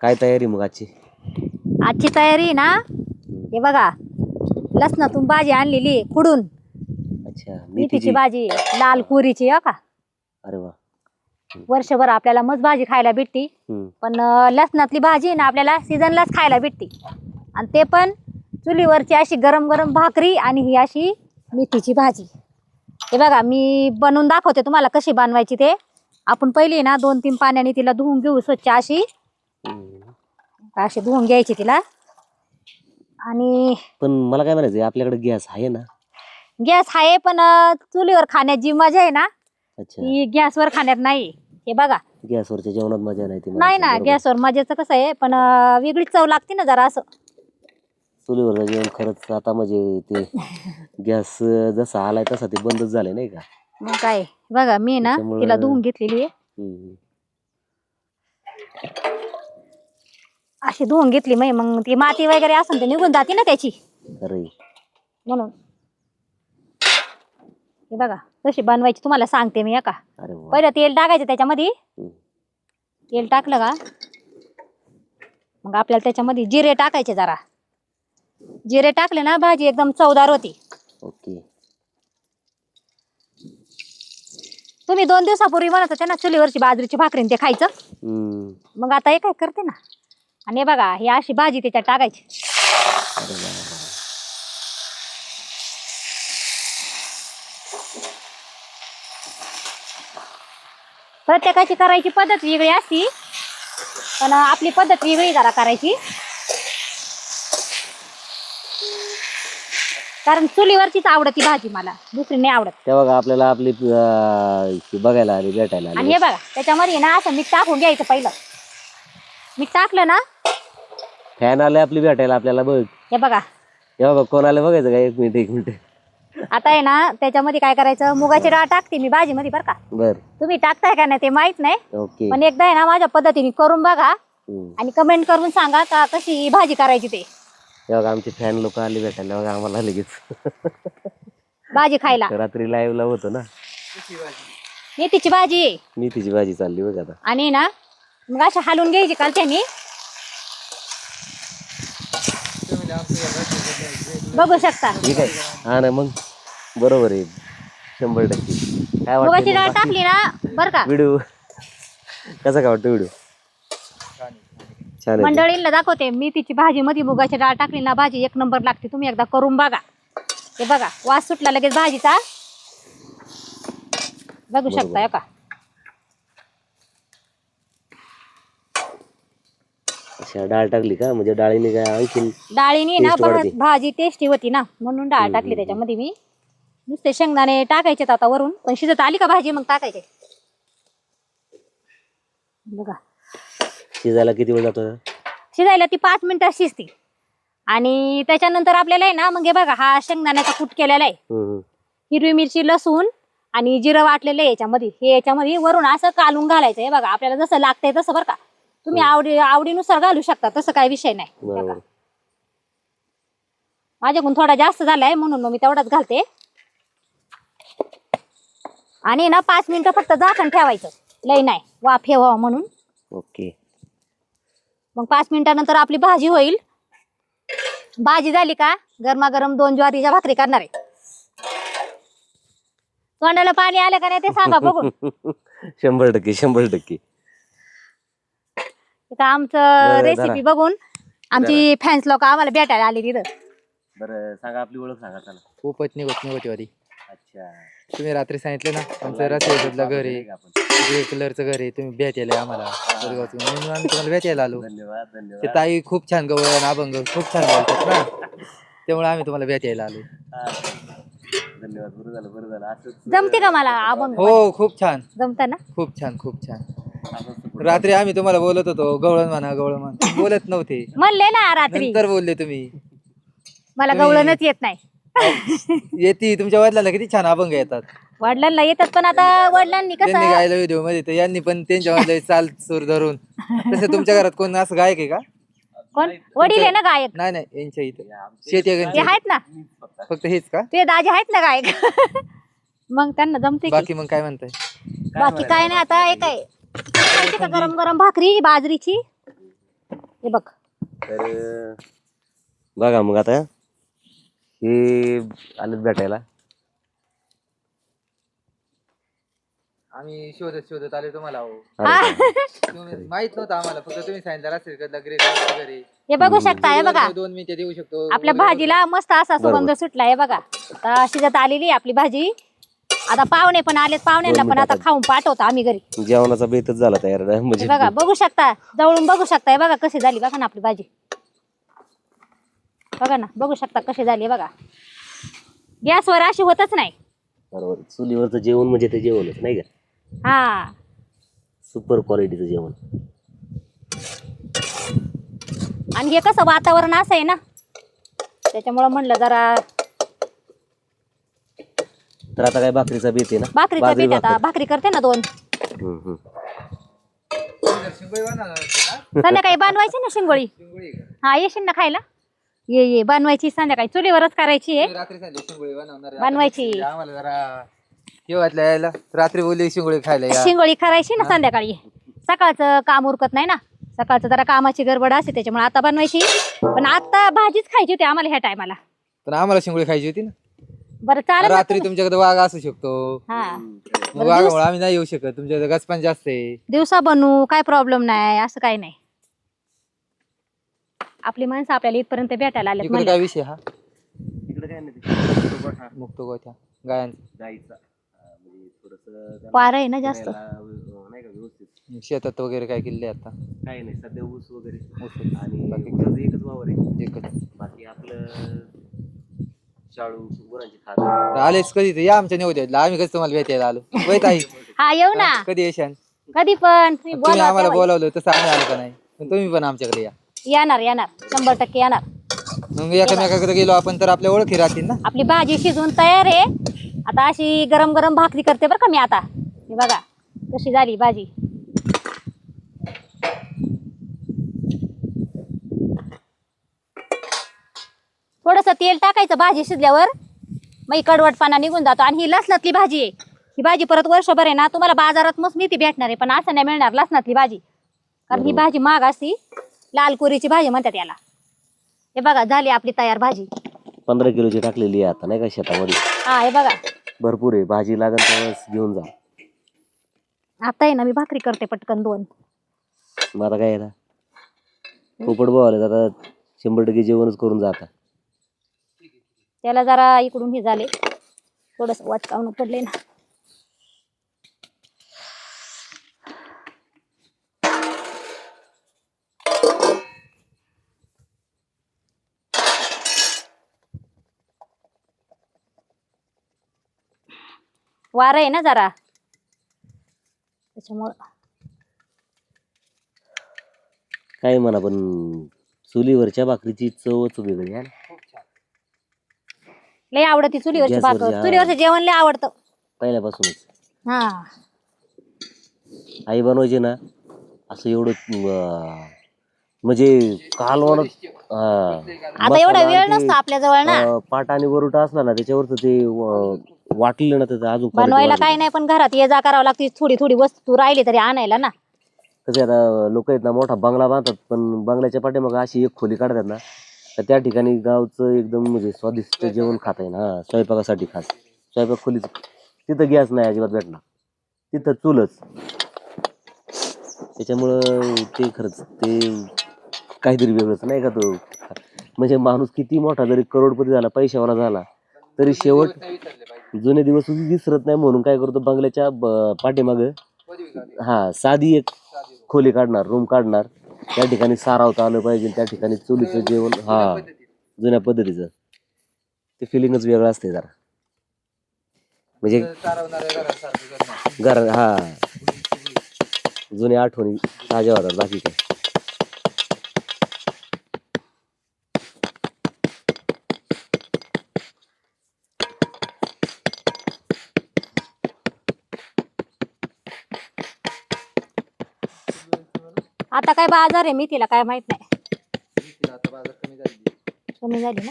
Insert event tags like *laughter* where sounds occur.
काय तयारी मग आजची? आजची तयारी ना हे बघा लसणातून भाजी आणलेली अच्छा मेथीची मेथीची भाजी लाल कुरीची हो का? अरे वा. वर्षभर आपल्याला मस्त भाजी खायला भेटती. हम्म. पण अं, लसणातली भाजी ना आपल्याला सीझनलाच खायला भेटते. आणि ते पण चुलीवरची अशी गरम गरम भाकरी आणि ही अशी मेथीची भाजी. हे बघा मी बनवून दाखवते तुम्हाला कशी बनवायची ते. आपण पहिली ना दोन तीन पाण्याने तिला धुवून घेऊ स्वच्छ अशी. अशी धुवून घ्यायची तिला. आणि पण मला काय म्हणायचं आपल्याकडे गॅस आहे ना? गॅस आहे पण चुलीवर खाण्यात जी मजा आहे ना. अच्छा. ती गॅसवर खाण्यात नाही. हे बघा. गॅसवरच्या जेवणात मजा नाही ती नाही ना. गॅसवर मजेचं कसं आहे पण अं, वेगळीच चव लागते ना जरा असं. चुलीवरचं जेवण खरंच आता म्हणजे ते *laughs* गॅस जसा आलाय तसा ते बंदच झाले नाही का? मग काय बघा मी ना त्याच्यामुळं- तिला धुवून घेतलेली आहे. हम्म. अशी धुवून घेतली मी मग ती माती वगैरे असेल तर निघून जाते ना त्याची. खरं आहे. म्हणून. हे बघा कशी बनवायची तुम्हाला सांगते मी का अरे वा. पहिलं तेल टाकायचं त्याच्यामध्ये. हम्म. तेल टाकलं का? मग आपल्याला त्याच्यामध्ये जिरे टाकायचे जरा. जिरे टाकले ना भाजी एकदम चवदार होती. ओके. तुम्ही दोन दिवसापूर्वी म्हणत होते ना चुलीवरची बाजरीची भाकरी ते खायचं हम्म. मग आता हे काय करते ना आणि हे बघा ही अशी भाजी त्याच्यात टाकायची. प्रत्येकाची करायची पद्धत वेगळी असती पण आपली पद्धत वेगळी जरा करायची कारण चुलीवरचीच आवडती भाजी मला. दुसरी नाही आवडत. तेव्हा का आपल्याला आपली अं, ती बघायला आली भेटायला आणि आली हे बघा त्याच्यामध्ये ना असं मीठ टाकून घ्यायचं पहिलं. मीठ टाकलं ना फॅन आले आपली भेटायला आपल्याला बघ. हे बघा. हे बघा कोण आले बघायचं का एक मिनिट एक मिनिट. आता आहे ना त्याच्यामध्ये काय करायचं? मुगाची डाळ टाकते मी भाजीमध्ये बरं का. बर. तुम्ही टाकताय का नाही ते माहीत नाही. ओके. पण एकदा आहे ना माझ्या पद्धतीने करून बघा. हम्म. आणि कमेंट करून सांगा का कशी भाजी करायची ते. हे बघा आमचे फॅन लोक आले भेटायला बघा आम्हाला लगेच. भाजी खायला. रात्री live ला होतो ना. मेथीची भाजी. आहे. मेथीची भाजी चालली बघ आता. आणि ना मग अशा हलवून घ्यायची काल त्यांनी. बघू शकता. ठीक आहे. हा ना मग. बरोबर आहे. शंभर टक्के. काय मुगाची डाळ वाटतं टाकली ना बरं का? व्हिडिओ. कसा काय वाटतो व्हिडिओ? छान आहे मंडळींना दाखवते मेथीची भाजी मध्ये मुगाची डाळ टाकली ना भाजी एक नंबर लागते तुम्ही एकदा करून बघा. हे बघा वास सुटला लगेच भाजीचा. बघू शकता हे का? अच्छा डाळ टाकली का? म्हणजे डाळीने काय आणखीन डाळीने ना Taste परत. भाजी टेस्टी होती ना म्हणून डाळ टाकली त्याच्यामध्ये मी. नुसते शेंगदाणे टाकायचे आता वरून पण शिजत आली का भाजी मग टाकायचे? बघा. शिजायला किती वेळ जातो शिजायला ती पाच मिनिटं शिजते. आणि त्याच्यानंतर आपल्याला आहे ना मग हे बघा हा शेंगदाण्याचा कूट केलेला आहे. हम्म, हिरवी मिरची लसूण आणि जिरं वाटलेलं आहे याच्यामध्ये. हे याच्यामध्ये वरून असं कालून घालायचं हे बघा. आपल्याला जसं लागतंय तसं बरं का. तुम्ही आवडी आवडीनुसार घालू शकता. तसं काही विषय नाही. हे बरोबर. माझ्याकडून थोडा जास्त झालाय म्हणून मग मी तेवढाच घालते. आणि ना पाच मिनिटं फक्त झाकण ठेवायचं. लई नाही. वाफ व्हावं म्हणून. ओके. मग पाच मिनिटानंतर आपली भाजी होईल. भाजी झाली का? गरमागरम दोन ज्वारीच्या भाकरी करणार आहे. तोंडाला पाणी आलं का नाही ते सांगा बघून. *laughs* शंभर टक्के शंभर टक्के. इथं आमचं बरं, रेसिपी बघून आमची फॅन्स लोक आम्हाला भेटायला आली तिथं बरं सांगा आपली ओळख सांगा चला. खूपच निघत अच्छा. तुम्ही रात्री सांगितले ना आमचं रस्त्याचं घर. आहे ग्रे कलरचं घर आहे तुम्ही भेटायला आम्हाला. म्हणून आम्ही तुम्हाला भेटायला आलो. धन्यवाद ते धन्यवाद ताई खूप छान गवळण अभंग खूप छान बोलतात ना. त्यामुळे आम्ही तुम्हाला भेटायला आलो. हा. धन्यवाद बरं झालं बरं झालं. असंच जमते का मला अभंग? हो खूप छान. जमत ना? खूप छान खूप छान. असंच support. रात्री आम्ही तुम्हाला बोलत होतो गवळण म्हणा गवळण म्हणा. तुम्ही बोलत नव्हते. म्हणले ना रात्री. नंतर बोलले तुम्ही. मला गवळणच येत नाही. *laughs* येते तुमच्या वडिलांना किती छान अभंग येतात. वडिलांना येतात पण आता वडिलांनी त्यांनी कसं गायला व्हिडिओमध्ये तर यांनी पण त्यांच्या वडिला चाल सूर धरून. तसं तुमच्या घरात कोण असं गायक आहे का? कोण? वडील आहे ना गायक? नाही नाही यांच्या इथं. शेती आहे ते त्यांची. आहेत ना? फक्त हेच का? ते दाजी आहेत ना गायक? *laughs* मग त्यांना जमते की? बाकी मग काय म्हणताय? बाकी काय नाही आता हे काय का गरम गरम भाकरी बाजरीची? हे बघ. तर बघा मग आता. हे आलेत भेटायला. आम्ही शोधत शोधत आले तुम्हाला अहो. अरे तुम्ही माहीत नव्हतं आम्हाला फक्त तुम्ही सांगितलं असेल हे बघू शकता हे बघा. दोन मिनिटं देऊ शकतो. आपल्या भाजीला मस्त असा सुगंध बरोबर. सुटला हे बघा. आता शिजत आलेली आहे आपली भाजी. आता पाहुणे पण आलेत पाहुण्यांना पण आता. खाऊन पाठवतो आम्ही घरी. जेवणाचा बेतच झाला तयार हे म्हणजे बघा बघू शकता जवळून बघू शकता हे बघा कशी झाली बघा ना आपली भाजी. बघा ना बघू शकता कशी झाली बघा. गॅसवर अशी होतच नाही. बरोबर. चुलीवरचं जेवण म्हणजे ते जेवणच नाही का? हा. सुपर क्वालिटीचं जेवण. आणि हे कसं वातावरण असं आहे ना त्याच्यामुळं म्हणलं जरा तर आता काय भाकरीचा बेत आहे ना? भाकरीच्या बाजरी पीठ आता. भाकर. भाकरी करते ना दोन. हम्म, संध्याकाळी बनवायची ना शिंगोळी? हा येशील ना खायला? ये ये. बनवायची संध्याकाळी. चुलीवरच करायची आहे. तुम्ही रात्री सांगितली शिंगोळी बनवणार आहे. बनवायची. आता आम्हाला जरा हे वाटलं यायला. रात्री बोलली शिंगोळी खायला या. शिंगोळी करायची ना संध्याकाळी. सकाळचं काम उरकत नाही ना. सकाळचं जरा कामाची गडबड असते त्याच्यामुळे आता बनवायची. पण आता भाजीच खायची होती आम्हाला ह्या टायमाला. पण आम्हाला शिंगोळी खायची होती ना. बरं चालेल ना रात्री तुम्ही- तुमच्याकडे वाघ असू शकतो. हा. मग वाघामुळे आम्ही नाही येऊ शकत. तुमच्याकडे गचपान जास्त आहे. दिवसा बनवू काय प्रॉब्लेम नाही. असं काही नाही. आपली माणसं आपल्याला इथपर्यंत भेटायला आलेत इकडे काय विषय हा? तिकडे काय नाही ते. मुक्त गोठ्या गायांचा गाईचा अं, म्हणजे थोडंसं आहे ना जास्त? नाही का व्यवस्थित. शेतात वगैरे काय केले आता? काही नाही सध्या ऊस वगैरे. ऊस. आणि बाकी ऊसाचं एकच वावर आहे. एकच. बाकी आपलं शाळू गुरांची खात. आलेच कधी या आमच्या नेवत्यातला आम्ही कसं तुम्हाला भेटायला आलो? वय ताई? *laughs* हा येऊ ना. कधी येशान कधी पण. तुम्ही आम्हाला तेव्हा. बोलावलं तसं आम्ही आलो का नाही? पण तुम्ही पण आमच्याकडे या. येणार येणार. शंभर टक्के येणार. मग एकामेकाकडे गेलो आपण तर आपल्या ओळखी राहतील ना? आपली भाजी शिजून तयार आहे. आता अशी गरम गरम भाकरी करते बरं का मी आता. हे बघा कशी झाली भाजी. थोडस तेल टाकायचं भाजी शिजल्यावर. मग ही कडवटपणा निघून जातो आणि ही लसणातली भाजी आहे. ही भाजी परत वर्षभर आहे ना तुम्हाला बाजारात मस्त नीती भेटणार आहे पण असं नाही मिळणार लसणातली भाजी. कारण ही भाजी महाग असती. लाल कोरीची भाजी म्हणतात याला. हे बघा झाली आपली तयार भाजी. पंधरा किलोची टाकलेली आहे आता नाही का शेतामध्ये? हा हे बघा. भरपूर आहे. भाजी लागेल त्यावेळेस घेऊन जा. आता आहे ना मी भाकरी करते पटकन दोन. मग आता काय आता पोपट बोवाले आता शंभर टक्के जेवणच करून जा आता. त्याला जरा इकडून हे झाले. थोडस वाचकावणं पडले ना. वार आहे ना जरा. त्याच्यामुळं. काय म्हणा पण चुलीवरच्या भाकरीची चवच वेगळी आहे ना. लय आवडती चुलीवरची गॅसवरची, भाकर. हा. चुलीवरचं जेवण लय आवडतं. पहिल्यापासूनच. हा. आई बनवायची ना असं एवढं अं, म्हणजे कालवण आता एवढा वेळ नसतो आपल्या जवळ ना पाट आणि वरुटा असला ना त्याच्यावरच ते अं, वाटलेलं ना त्याचं अजून quality बनवायला वाढली. काही नाही पण घरात ये जा करावं लागते. थोडी थोडी वस्तू राहिली तरी आणायला ना. कसं आहे आता लोक आहेत ना मोठा बंगला बांधतात पण बंगल्याच्या पाठीमागे अशी एक खोली काढतात ना तर त्या ठिकाणी गावचं एकदम म्हणजे स्वादिष्ट जेवण खाता येईल हा स्वयंपाकासाठी खास. स्वयंपाक खोलीच. तिथं गॅस नाही अजिबात भेटणार. तिथं चुलच. त्याच्यामुळं ते खरंच ते काहीतरी वेगळंच नाही का तो? म्हणजे माणूस किती मोठा जरी करोडपती झाला पैशावाला झाला तरी शेवट जुने दिवस विसरत नाही म्हणून काय करतो बंगल्याच्या पाठीमागं हा साधी एक खोली काढणार रूम काढणार. त्या ठिकाणी सारावता आलं पाहिजे त्या ठिकाणी चुलीचं जेवण हा जुन्या पद्धतीचं. ते फिलिंगच वेगळं असते जरा. म्हणजे. घर हा. जुन्या आठवणी ताज्या होतात बाकी काय आता काय बाजार आहे मी तिला काय माहीत नाही. आता बाजार कमी झाली कमी झाली ना?